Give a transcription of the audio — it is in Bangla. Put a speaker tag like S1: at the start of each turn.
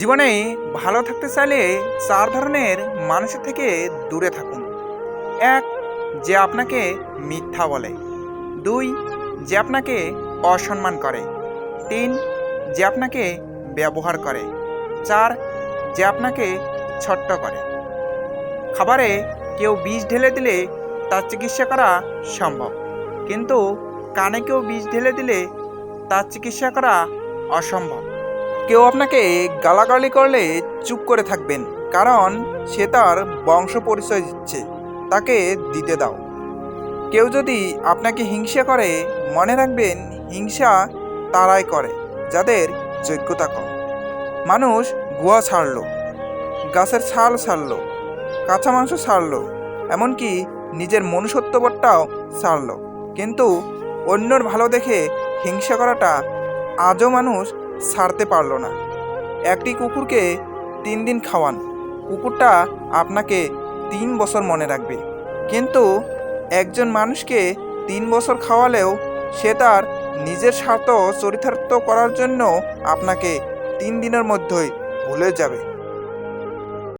S1: জীবনে ভালো থাকতে চাইলে চার ধরনের মানুষের থেকে দূরে থাকুন। এক, যে আপনাকে মিথ্যা বলে। দুই, যে আপনাকে অসম্মান করে। তিন, যে আপনাকে ব্যবহার করে। চার, যে আপনাকে ছোট্ট করে। খাবারে কেউ বিষ ঢেলে দিলে তার চিকিৎসা করা সম্ভব। কিন্তু কানে কেউ বিষ ঢেলে দিলে তার চিকিৎসা করা অসম্ভব। কেউ আপনাকে গালাগালি করলে চুপ করে থাকবেন, কারণ সে তার বংশ পরিচয় দিচ্ছে, তাকে দিতে দাও। কেউ যদি আপনাকে হিংসা করে, মনে রাখবেন হিংসা তারাই করে, যাদের যোগ্যতা কম। মানুষ গুহা ছাড়ল, গাছের ছাল ছাড়লো, কাঁচা মাংস ছাড়লো, এমনকি নিজের মনুষ্যত্ববোধটাও ছাড়লো। কিন্তু অন্যর ভালো দেখে হিংসা করাটা আজও মানুষ ছাড়তে পারল না। একটি কুকুরকে তিন দিন খাওয়ান। কুকুরটা আপনাকে তিন বছর মনে রাখবে। কিন্তু একজন মানুষকে তিন বছর খাওয়ালেও সে তার নিজের স্বার্থ চরিতার্থ করার জন্য আপনাকে তিন দিনের মধ্যেই ভুলে যাবে।